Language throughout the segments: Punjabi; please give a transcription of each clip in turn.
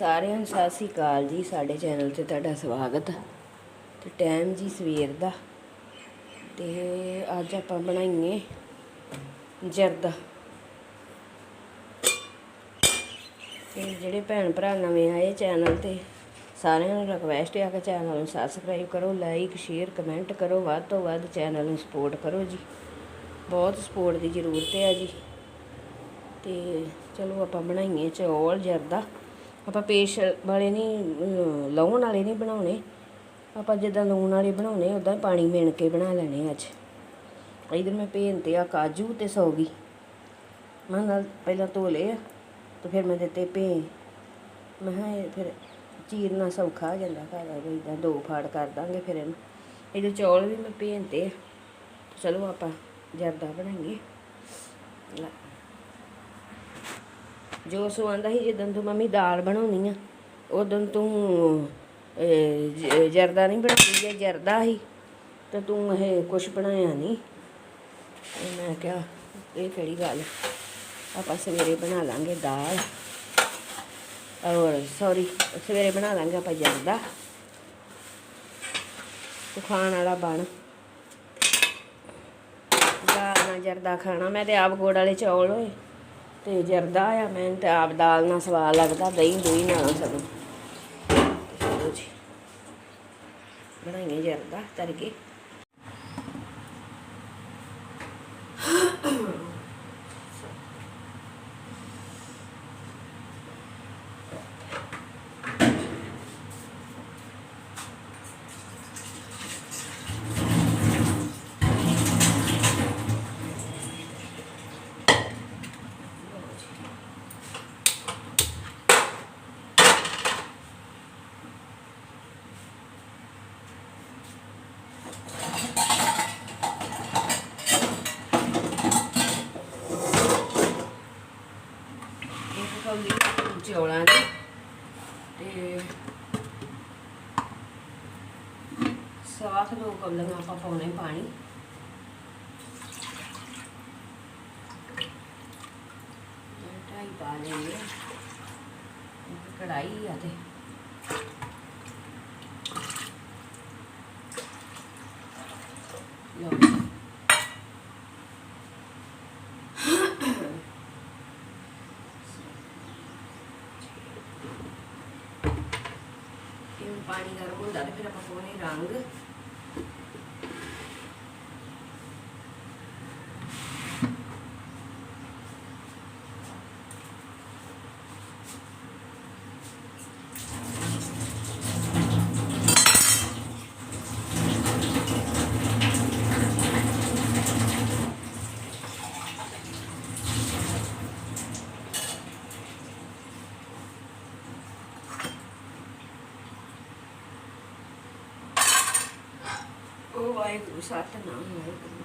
ਸਾਰਿਆਂ ਨੂੰ ਸਤਿ ਸ੍ਰੀ ਅਕਾਲ ਜੀ। ਸਾਡੇ ਚੈਨਲ ਤੇ ਤੁਹਾਡਾ ਸਵਾਗਤ। ਤੇ ਟਾਈਮ ਜੀ ਸਵੇਰ ਦਾ। ਤੇ ਅੱਜ ਆਪਾਂ ਬਣਾਈਏ ਜਰਦਾ। ਤੇ ਜਿਹੜੇ ਭੈਣ ਭਰਾ ਨਵੇਂ ਆਏ ਚੈਨਲ ਤੇ, ਸਾਰਿਆਂ ਨੂੰ ਰਿਕਵੈਸਟ ਹੈ ਕਿ ਚੈਨਲ ਨੂੰ ਸਬਸਕ੍ਰਾਈਬ ਕਰੋ ਲਾਈਕ ਸ਼ੇਅਰ ਕਮੈਂਟ ਕਰੋ। ਵੱਧ ਤੋਂ ਵੱਧ ਚੈਨਲ ਨੂੰ ਸਪੋਰਟ ਕਰੋ ਜੀ। ਬਹੁਤ ਸਪੋਰਟ ਦੀ ਜ਼ਰੂਰਤ ਹੈ ਜੀ। ਤੇ ਚਲੋ ਆਪਾਂ ਬਣਾਈਏ ਚੌਲ ਜਰਦਾ। ਆਪਾਂ ਪੇਸ਼ ਵਾਲੇ ਨਹੀਂ ਅਹ, ਲਾਉਣ ਵਾਲੇ ਨਹੀਂ ਬਣਾਉਣੇ। ਆਪਾਂ ਜਿੱਦਾਂ ਲੂਣ ਵਾਲੇ ਬਣਾਉਣੇ ਉਦਾਂ ਪਾਣੀ ਮਿਣ ਕੇ ਬਣਾ ਲੈਣੇ ਅੱਜ। ਇਧਰ ਮੈਂ ਭੇਨ ਤੇ ਆ ਕਾਜੂ ਤੇ ਸੌਗੀ। ਮੈਂ ਨਾਲ ਪਹਿਲਾਂ ਧੋ ਲਏ ਆ ਤੇ ਫਿਰ ਮੈਂ ਦਿੱਤੇ ਭੇ ਮੈਂ ਕਿਹਾ ਫਿਰ ਚੀਰਨਾ ਸੌਖਾ ਹੋ ਜਾਂਦਾ ਘਰ ਆ ਇਦਾਂ ਦੋ ਫਾੜ ਕਰ ਦਾਂਗੇ ਫਿਰ ਇਹਨੂੰ। ਇਹਦੇ ਚੌਲ ਵੀ ਮੈਂ ਭੇਨ ਤੇ ਆ। ਚਲੋ ਆਪਾਂ ਜਰਦਾ ਬਣਾਈਏ। ਲੈ ਜੋ ਆਂਦਾ ਸੀ ਜਦੋਂ ਤੂੰ ਮੰਮੀ ਦਾਲ ਬਣਾਉਣੀ ਆ ਉਦੋਂ ਤੂੰ ਜਰਦਾ ਨਹੀਂ ਬਣਾਉਂਦੀ, ਜੇ ਜਰਦਾ ਸੀ, ਤੇ ਤੂੰ ਇਹ ਕੁਛ ਬਣਾਇਆ ਨਹੀਂ। ਮੈਂ ਕਿਹਾ, ਇਹ ਕਿਹੜੀ ਗੱਲ? ਆਪਾਂ ਸਵੇਰੇ ਬਣਾ ਲਾਂਗੇ ਦਾਲ। ਔਰ ਸੌਰੀ, ਸਵੇਰੇ ਬਣਾ ਲਾਂਗੇ ਆਪਾਂ ਜਰਦਾ। ਤੂੰ ਖਾਣ ਵਾਲਾ ਬਣ। ਦਾਲ ਨਾਲ ਜਰਦਾ ਖਾਣਾ, ਮੈਂ ਤੇ ਆਪ ਗੋੜ ਵਾਲੇ ਚੌਲ ਹੋਏ। ਤੇ ਜਰਦਾ ਆ ਮੈਂ ਤੇ ਆਪ ਦਾਲ ਨਾਲ ਸਵਾਦ ਲੱਗਦਾ, ਦਹੀਂ ਦੂਈ ਨਾਲ ਸਗੋਂ। ਚਲੋ ਜੀ। ਬਣਾਈਏ ਜਰਦਾ ਤੜਕੇ ਇੱਕ ਕੌਲੀ ਚੌਲਾਂ ਦੀ ਤੇ ਸਵਾ ਕੁ ਦੋ ਕੌਲੀਆਂ ਆਪਾਂ ਪਾਉਣੇ ਪਾਣੀ। ਢਾਈ ਪਾ ਲਈਏ। ਇੱਕ ਕੜਾਈ ਆ ਤੇ। ਲਓ। ਪਾਣੀ ਗਰਮ ਹੁੰਦਾ ਤੇ ਫਿਰ ਆਪਾਂ ਪਾਉਣੇ ਰੰਗ। ਉਹ ਵਾਹਿਗੁਰੂ ਸਤਨਾਮ ਵਾਹਿਗੁਰੂ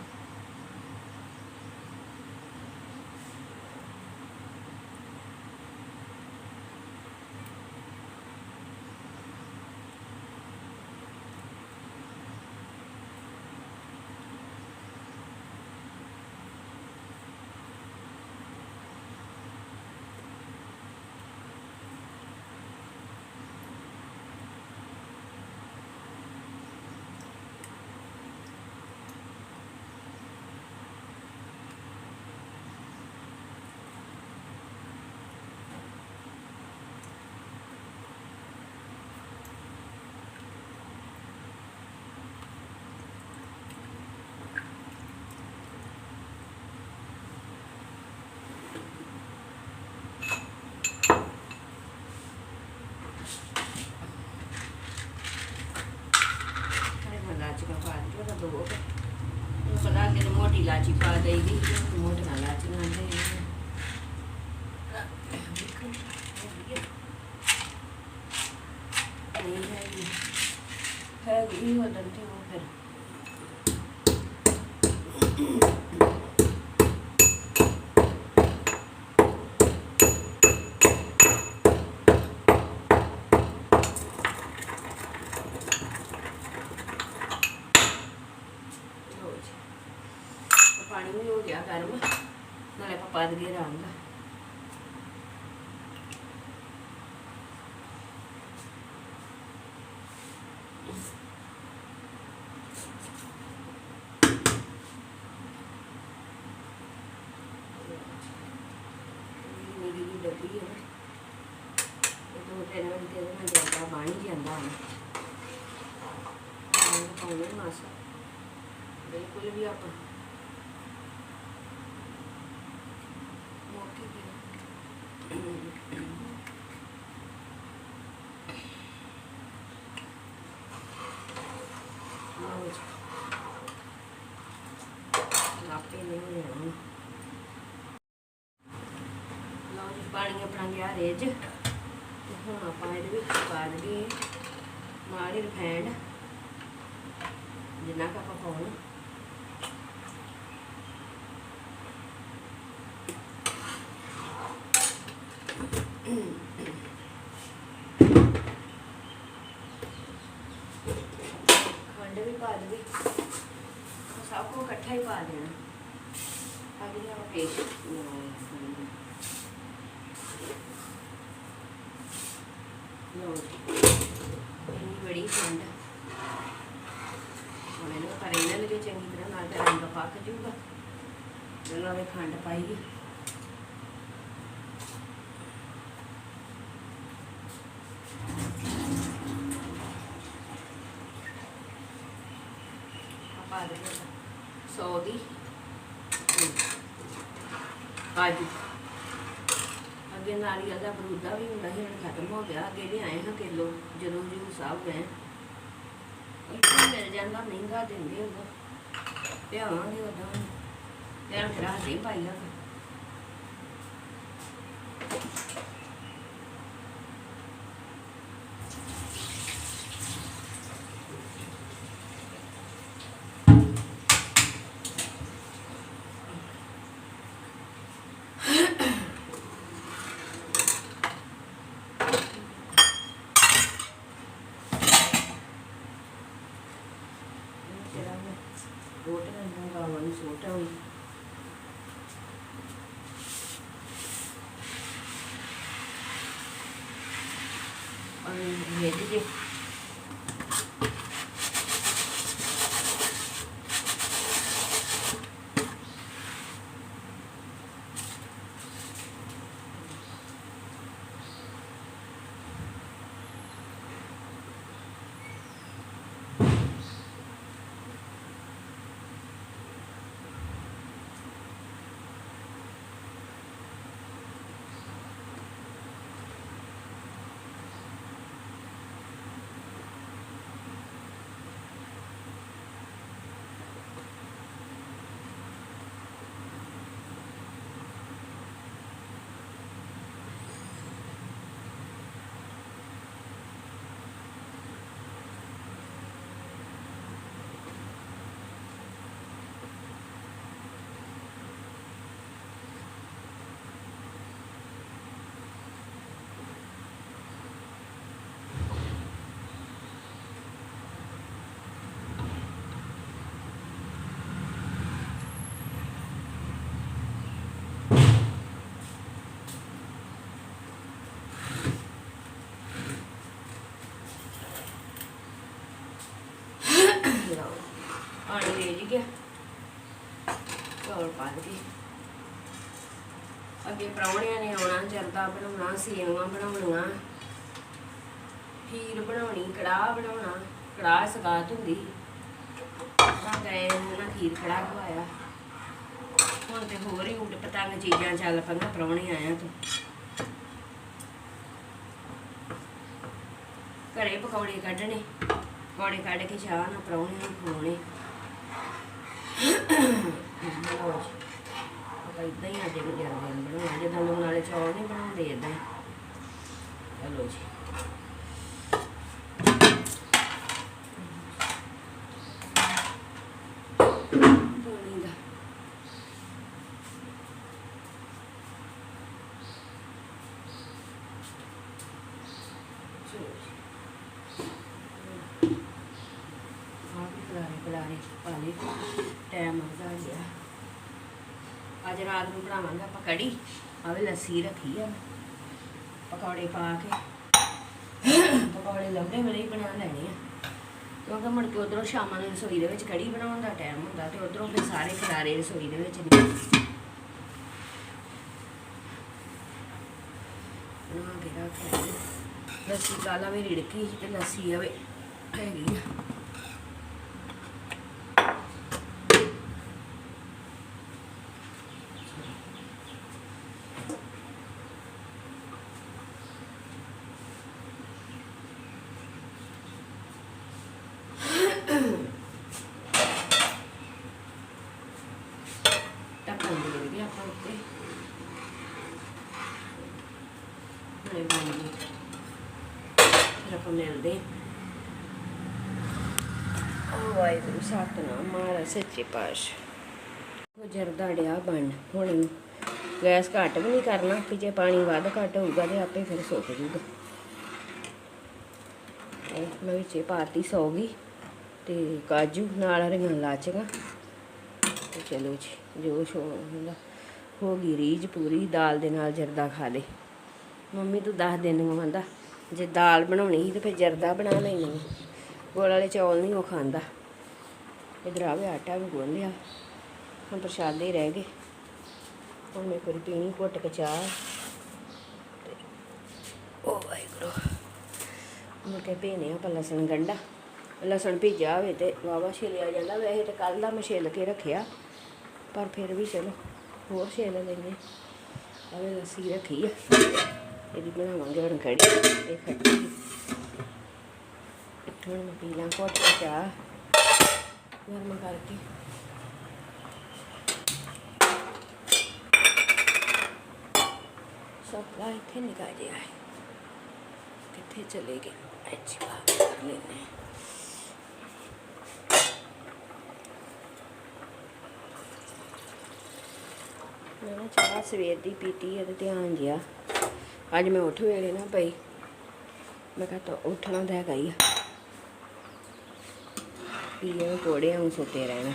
ਅਰੇ ਮੈਂ ਲਾਚੀ ਪਾ ਦਿੱਤੀ ਉਹਦਾ ਦੋ ਉਹ ਪਤਾ ਕਿ ਮੋਟੀ ਲਾਚੀ ਪਾ ਦੇਈਦੀ ਤੇ ਮੋਟੀਆਂ ਲਾਚੀਆਂ ਪਾਣੀ ਵੀ ਹੋ ਗਿਆ ਗਰਮ। ਨਾਲੇ ਪਪਾ ਦੇ ਰੰਗ ਡੱਬੀ ਹੈ ਇਹ ਦੋ ਤਿੰਨ ਵਾਰੀ ਤੇ ਮੈਂ ਜਾਂਦਾ ਬਣ ਹੀ ਜਾਂਦਾ ਹਾਂ ਪਾਉਣੇ ਮਾਸਾ। ਬਿਲਕੁਲ ਵੀ ਆਪਾਂ। ਆਪੇ ਨਹੀਂ ਹੋ ਲਓ ਜੀ ਪਾਣੀ ਆਪਣਾ ਗਿਆ ਰੇਜ। ਤੇ ਹੁਣ ਆਪਾਂ ਇਹਦੇ ਵਿੱਚ ਪਾ ਦਈਏ ਨਾਲ ਰਿਫਾਈਂਡ ਜਿੰਨਾ ਕੁ ਆਪਾਂ ਪਾਉਣਾ ਖੰਡ ਵੀ ਪਾ ਦਈਏ ਉਹ ਸਭ ਕੁਝ ਇਕੱਠਾ ਹੀ ਪਾ ਦੇਣਾ ਅਗਲੀ ਆਪਾਂ ਪੇਸਟ ਲਓ ਜੀ ਇੰਨੀ ਬੜੀ ਖੰਡ ਹੁਣ ਇਹਨੂੰ ਕਰ ਚੰਗੀ ਤਰ੍ਹਾਂ ਨਾਲ ਤੇ ਰੰਗ ਪੱਕ ਜੂਗਾ ਜਦੋਂ ਇਹ ਖੰਡ ਪਾਈਏ। ਆਪਾਂ ਦੇ ਸੌ ਦੀ। ਕਾਜੂ ਅੱਗੇ ਨਾਰੀਅਲ ਦਾ ਬਰੂਦਾ ਵੀ ਹੁੰਦਾ ਸੀ, ਹੁਣ ਖਤਮ ਹੋ ਗਿਆ। ਅੱਗੇ ਲਿਆਏ ਹਾਂ ਕਿਲੋ, ਜਦੋਂ ਹਜੂਰ ਸਾਹਿਬ ਗਏ। ਇੱਥੇ ਮਿਲ ਜਾਂਦਾ, ਮਹਿੰਗਾ ਦਿੰਦੇ ਹੁੰਦਾ। ਲਿਆਵਾਂਗੇ ਉਦਾਂ ਧਿਆਨ ਫਿਰ ਹੱਥੇ ਪਾਈ ਲਾ ಬೋಟಲ್ ಅಂದಾಗ ಒಂದು ಸೋಟ ಹೋಯ್ತು ಹೆರಿಗೆ ਪ੍ਰਾਹੁਣਿਆਂ ਨੇ ਆਉਣਾ, ਜਰਦਾ ਬਣਾਉਣਾ, ਸੇਵੀਆਂ ਬਣਾਉਣੀਆਂ। ਖੀਰ ਬਣਾਉਣੀ, ਕੜਾਹ ਬਣਾਉਣਾ, ਕੜਾਹ ਸਗਾਤ ਹੁੰਦੀ। ਤਾਂ ਗਏ ਨਾ ਖੀਰ, ਕੜਾਹ ਖਵਾਇਆ। ਹੁਣ ਤੇ ਹੋਰ ਹੀ ਉਲਟ ਪਤੰਗ ਚੀਜ਼ਾਂ ਚੱਲ ਪਈਆਂ, ਪ੍ਰਾਹੁਣੇ ਆਇਆ ਤੂੰ। ਘਰੇ ਪਕੌੜੇ ਕੱਢਣੇ, ਪਕੌੜੇ ਕੱਢ ਕੇ ਚਾਹ ਨਾਲ ਪ੍ਰਾਹੁਣੇ ਨੂੰ ਖਵਾਉਣੇ। ਆਪਾਂ ਇਦਾਂ ਹੀ ਅੱਜ ਗੁਜ਼ਾਰਦੇ ਹਾਂ ਬਣਾਉਣਾ। ਜਦੋਂ ਲੂਣ ਵਾਲੇ ਚੌਲ ਨਹੀਂ ਬਣਾਉਂਦੇ ਇਦਾਂ ਹੀ। ਚਲੋ ਜੀ ਪਾਣੀ ਦਾ ਚਲੋ ਜੀ ਆਹ ਵੀ ਖਲਾਰੇ ਖਲਾਰੇ ਪਾ ਲਏ ਟਾਈਮ ਲੱਗਦਾ ਗਿਆ ਅੱਜ ਰਾਤ ਨੂੰ ਬਣਾਵਾਂਗੇ ਆਪਾਂ ਕੜੀ। ਆਵੇ ਲੱਸੀ ਰੱਖੀ ਆ। ਪਕੌੜੇ ਪਾ ਕੇ। ਪਕੌੜੇ ਲੰਬੇ ਵਾਲੇ ਹੀ ਬਣਾ ਲੈਣੇ ਆ। ਕਿਉਂਕਿ ਮੁੜ ਕੇ ਉਧਰੋਂ ਸ਼ਾਮਾਂ ਨੂੰ ਰਸੋਈ ਦੇ ਵਿੱਚ ਕੜੀ ਬਣਾਉਣ ਦਾ ਟਾਈਮ ਹੁੰਦਾ ਤੇ ਉਧਰੋਂ ਫਿਰ ਸਾਰੇ ਖਿਲਾਰੇ ਰਸੋਈ ਦੇ ਵਿੱਚ ਬਣਾ ਕੇ ਰੱਖ ਲਈ। ਲੱਸੀ ਕਾਲਾ ਵੀ ਰਿੜਕੀ ਤੇ ਲੱਸੀ ਆਵੇ ਹੈਗੀ ਆ ਢੱਕਣ ਦੇ ਦੇ ਆਪਾਂ ਉੱਤੇ ਨਾਲੇ ਫਿਰ ਆਪਾਂ ਮਿਲਦੇ ਹਾਂ। ਵਾਹਿਗੁਰੂ ਸਤਨਾਮ ਮਹਾਰਾਜ ਸੱਚੇ ਪਾਤਸ਼ਾਹ ਉਹ ਜਰਦਾ ਡਿਆ ਬਣ ਹੁਣ ਗੈਸ ਘੱਟ ਵੀ ਨਹੀਂ ਕਰਨਾ ਕਿ ਜੇ ਪਾਣੀ ਵੱਧ ਘੱਟ ਹੋਊਗਾ ਤੇ ਆਪੇ ਫਿਰ ਸੁੱਕ ਜੂਗਾ ਮੈਂ ਵਿੱਚੇ ਪਾਤੀ ਸੌ ਗਈ ਤੇ ਕਾਜੂ ਨਾਲ ਹਰੀਆਂ ਲਾਚੀਆਂ ਤੇ ਚਲੋ ਜੀ ਜੋ ਸ਼ੋ ਹੁੰਦਾ ਹੋ ਗਈ ਰੀਝ ਪੂਰੀ ਦਾਲ ਦੇ ਨਾਲ ਜਰਦਾ ਖਾ ਲੇ ਮੰਮੀ ਤੂੰ ਦੱਸ ਦਿੰਦੀ ਆਂਦਾ। ਜੇ ਦਾਲ ਬਣਾਉਣੀ ਸੀ ਤੇ ਫਿਰ ਜਰਦਾ ਬਣਾ ਲੈਣੀ ਗੋਲ ਵਾਲੇ ਚੌਲ ਨਹੀਂ ਉਹ ਖਾਂਦਾ। ਇਧਰ ਆਵੇ ਆਟਾ ਵੀ ਗੁੰਨ ਲਿਆ। ਹੁਣ ਪ੍ਰਸ਼ਾਦੇ ਹੀ ਰਹਿ ਗਏ। ਹੁਣ ਮੈਂ ਕੋਈ ਪੀਣੀ ਘੁੱਟ ਕੇ ਚਾਹ। ਤੇ ਵਾਹਿਗੁਰੂ। ਮੁੜ ਕੇ ਪੀਨੇ ਆਪਾਂ ਲਸਣ ਗੰਢਾ। ਲਸਣ ਭਿੱਜਾ ਹੋਵੇ ਤੇ ਵਾਵਾ ਛਿਲਿਆ ਜਾਂਦਾ। ਵੈਸੇ ਤੇ ਕੱਲ ਦਾ ਮੈਂ ਛਿੱਲ ਕੇ ਰੱਖਿਆ। ਪਰ ਫਿਰ ਵੀ ਚਲੋ, ਹੋਰ ਛਿੱਲ ਲੈਂਦੇ ਆਵੇ ਲੱਸੀ ਰੱਖੀ ਆ। ਇਹਦੀ ਬਣਾਵਾਂਗੇ ਹੁਣ ਕੜੀ ਇਹ ਖੱਟੀ ਹੁਣ ਮੈਂ ਪੀ ਲਾਂ ਘੁੱਟ ਚਾਹ, ਗਰਮ ਕਰਕੇ। ਸਪਲਾ ਇੱਥੇ ਨਿਕਾ ਜਿਆ ਹੈ। ਕਿੱਥੇ ਚਲੇ ਗਏ? ਅੱਛਾ ਕਰ ਲੈਨੇ ਮੈਂ ਚਾਹ ਸਵੇਰ ਦੀ ਪੀਤੀ ਹੈ ਤੇ ਧਿਆਨ ਜਿਆ। ਅੱਜ ਮੈਂ ਉੱਠ ਵੇਲੇ ਨਾ ਪਈ। ਮੈਂ ਕਿਹਾ ਤਾਂ ਉੱਠਣਾ ਤਾਂ ਹੈਗਾ ਹੀ ਆ। ਪੀਏ ਕੋੜਿਆਂ ਨੂੰ ਸੁੱਤੇ ਰਹਿਣਾ।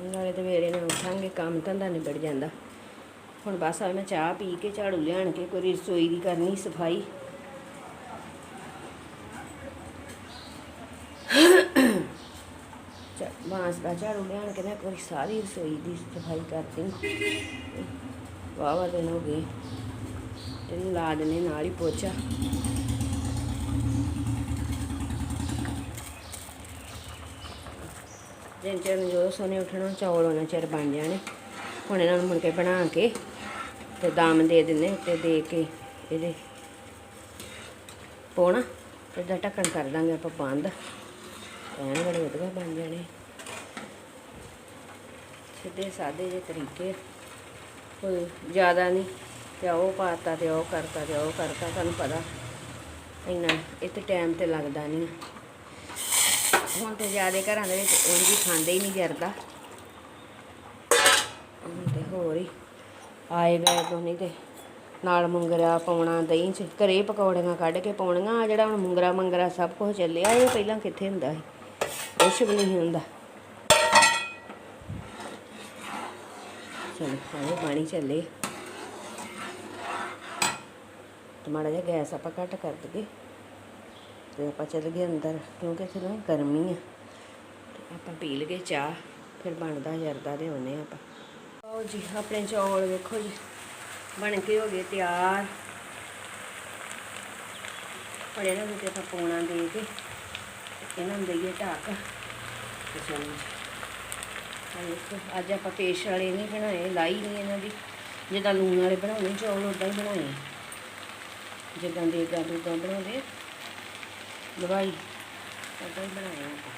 ਨਾਲੇ ਤੇ ਵੇਲੇ ਨਾਲ ਉੱਠਾਂਗੇ, ਕੰਮ ਧੰਦਾ ਨਿਬੜ ਜਾਂਦਾ। ਹੁਣ ਬਸ ਆ, ਮੈਂ ਚਾਹ ਪੀ ਕੇ ਝਾੜੂ ਲਿਆਣ ਕੇ ਕੋਈ ਰਸੋਈ ਦੀ ਕਰਨੀ ਸਫ਼ਾਈ। ਬਾਂਸ ਦਾ ਝਾੜੂ ਲਿਆਣ ਕੇ ਮੈਂ ਕੋਈ ਸਾਰੀ ਰਸੋਈ ਦੀ ਸਫ਼ਾਈ ਕਰਤੀ ਵਾਹ ਵਾਹ ਦਿਨ ਹੋ ਗਏ। ਇਹਨੂੰ ਲਾ ਦੇਣੇ ਨਾਲ ਹੀ ਪੋਚਾ। ਜਿੰਨ ਚਿਰ ਨੂੰ ਜਦੋਂ ਸੋਨੇ ਉੱਠਣਾ, ਚੌਲ ਉਹਨਾਂ ਚਿਰ ਬਣ ਜਾਣੇ। ਹੁਣ ਇਹਨਾਂ ਨੂੰ ਮੁੜ ਕੇ ਬਣਾ ਕੇ ਤੇ ਦਾਮ ਦੇ ਦਿੰਨੇ ਉੱਤੇ ਦੇ ਕੇ ਇਹਦੇ ਪੋਣਾ ਤੇ ਦਾ ਢੱਕਣ ਕਰ ਦਾਂਗੇ ਆਪਾਂ ਬੰਦ। ਐਨ ਬੜੇ ਵਧੀਆ ਬਣ ਜਾਣੇ। ਸਿੱਧੇ ਸਾਦੇ ਜਿਹੇ ਤਰੀਕੇ ਕੋਈ ਜ਼ਿਆਦਾ ਨਹੀਂ, ਤੇ ਉਹ ਪਾਤਾ ਤੇ ਉਹ ਕਰਤਾ ਤੇ ਉਹ ਕਰਤਾ, ਤੁਹਾਨੂੰ ਪਤਾ। ਇੰਨਾ ਇਹ ਤੇ ਟਾਈਮ ਤੇ ਲੱਗਦਾ ਨਹੀਂ ਹੁਣ ਤੇ ਜ਼ਿਆਦਾ ਘਰਾਂ ਦੇ ਵਿੱਚ ਉਂਝ ਵੀ ਖਾਂਦੇ ਹੀ ਨਹੀਂ ਜਰਦਾ। ਤੇ ਹੋਰ ਹੀ। ਆਏ ਗਏ ਤੋਂ ਨਹੀਂ ਤੇ। ਨਾਲ ਮੁੰਗਰਾ ਪਾਉਣਾ ਦਹੀਂ ਚ, ਘਰੇ ਪਕੌੜੀਆਂ ਕੱਢ ਕੇ ਪਾਉਣੀਆਂ ਆ ਜਿਹੜਾ ਹੁਣ ਮੁੰਗਰਾ ਮੰਗਰਾ ਸਭ ਕੁਝ ਚੱਲਿਆ, ਇਹ ਪਹਿਲਾਂ ਕਿੱਥੇ ਹੁੰਦਾ ਸੀ? ਕੁਛ ਵੀ ਨਹੀਂ ਹੁੰਦਾ। ਚਲੋ ਆਵੇ ਪਾਣੀ ਚੱਲੇ। ਤੇ ਮਾੜਾ ਜਿਹਾ ਗੈਸ ਆਪਾਂ ਘੱਟ ਕਰ ਦਈਏ। ਤੇ ਆਪਾਂ ਚੱਲ ਗਏ ਅੰਦਰ, ਕਿਉਂਕਿ ਇੱਥੇ ਨਾ ਗਰਮੀ ਆ। ਆਪਾਂ ਪੀ ਲਈਏ ਚਾਹ, ਫਿਰ ਬਣਦਾ ਜਰਦਾ ਦੇ ਆਉਨੇ ਆਪਾਂ। ਆਓ ਜੀ, ਆਪਣੇ ਚੌਲ ਵੇਖੋ ਜੀ, ਬਣ ਕੇ ਹੋ ਗਏ ਤਿਆਰ। ਪਰ ਇਹਨਾਂ ਨੂੰ ਤੇ ਆਪਾਂ ਪੌਣਾ ਦੇ ਕੇ ਇਹਨਾਂ ਨੂੰ ਦਈਏ ਢੱਕ। ਤੇ ਚਲੋ ਅੱਜ ਆਪਾਂ ਪੇਸ਼ ਵਾਲੇ ਨਹੀਂ ਬਣਾਏ, ਲਾਈ ਨਹੀਂ ਇਹਨਾਂ ਦੀ। ਜਿੱਦਾਂ ਲੂਣ ਵਾਲੇ ਬਣਾਉਣੇ ਚੌਲ ਉਦਾਂ ਹੀ ਬਣਾਏ ਜਿੱਦਾਂ ਦੇਗਾ ਦੁੱਦਾਂ ਬਣਾਉਂਦੇ ਦਵਾਈ ਉਦਾਂ ਹੀ ਬਣਾਏ ਆਪਾਂ।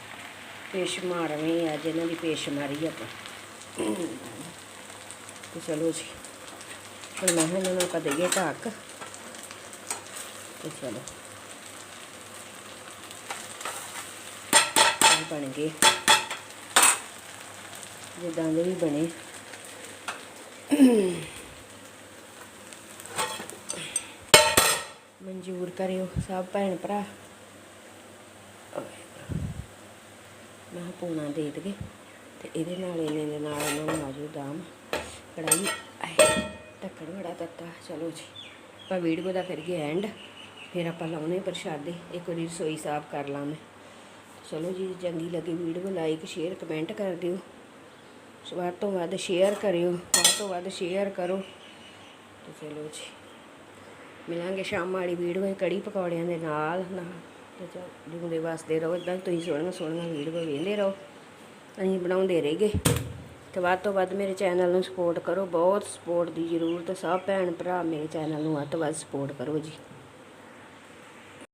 ਪੇਸ਼ ਮਾਰਵੇਂ ਅੱਜ ਇਹਨਾਂ ਦੀ ਪੇਸ਼ ਮਾਰੀ ਆਪਾਂ। ਤੇ ਚਲੋ ਜੀ, ਹੁਣ ਮੈਂ ਕਿਹਾ ਇਹਨਾਂ ਨੂੰ ਆਪਾਂ ਦੇਈਏ ਢੱਕ। ਤੇ ਚਲੋ। ਬਣ ਗਏ। ਜਿੱਦਾਂ ਦੇ ਵੀ ਬਣੇ। ਮਨਜ਼ੂਰ ਕਰਿਓ ਸਭ ਭੈਣ ਭਰਾ। ਮੈਂ ਕਿਹਾ ਪੂਣਾ ਦੇ ਦਗੇ ਤੇ ਇਹਦੇ ਨਾਲ ਇਹਨੇ ਦੇ ਨਾਲ ਇਹਨਾਂ ਨੂੰ ਆਜੂ ਦਾਮ। ਕੜਾਈ ਆਏ ਢੱਕਣ ਬੜਾ ਤੱਤਾ ਚਲੋ ਜੀ, ਆਪਾਂ ਵੀਡੀਓ ਦਾ ਫਿਰ ਕਰੀਏ ਐਂਡ ਫਿਰ ਆਪਾਂ ਲਾਉਣੇ ਪ੍ਰਸ਼ਾਦੇ। ਇੱਕ ਵਾਰੀ ਰਸੋਈ ਸਾਫ਼ ਕਰ ਲਾਂ ਮੈਂ। ਚਲੋ ਜੀ, ਚੰਗੀ ਲੱਗੀ ਵੀਡੀਓ ਲਾਈਕ ਸ਼ੇਅਰ ਕਮੈਂਟ ਕਰ ਦਿਓ। ਵੱਧ ਤੋਂ ਵੱਧ ਸ਼ੇਅਰ ਕਰਿਓ ਵੱਧ ਤੋਂ ਵੱਧ ਸ਼ੇਅਰ ਕਰੋ ਤੇ ਚਲੋ ਜੀ ਮਿਲਾਂਗੇ ਸ਼ਾਮ ਵਾਲੀ ਵੀਡੀਓ ਕੜੀ ਪਕੌੜਿਆਂ ਦੇ ਨਾਲ ਨਾ ਤੇ ਚੱਲ ਜੁਗਦੇ ਵਾਸਤੇ ਰਹੋ ਇਦਾਂ ਤੁਸੀਂ ਸੋਹਣੀਆਂ ਸੋਹਣੀਆਂ ਵੀਡੀਓ ਵੇਖਦੇ ਰਹੋ ਅਸੀਂ ਬਣਾਉਂਦੇ ਰਹੀਏ ਤੇ ਵੱਧ ਤੋਂ ਵੱਧ ਮੇਰੇ ਚੈਨਲ ਨੂੰ ਸਪੋਰਟ ਕਰੋ ਬਹੁਤ ਸਪੋਰਟ ਦੀ ਜ਼ਰੂਰਤ ਸਭ ਭੈਣ ਭਰਾ ਮੇਰੇ ਚੈਨਲ ਨੂੰ ਵੱਧ ਤੋਂ ਵੱਧ ਸਪੋਰਟ ਕਰੋ ਜੀ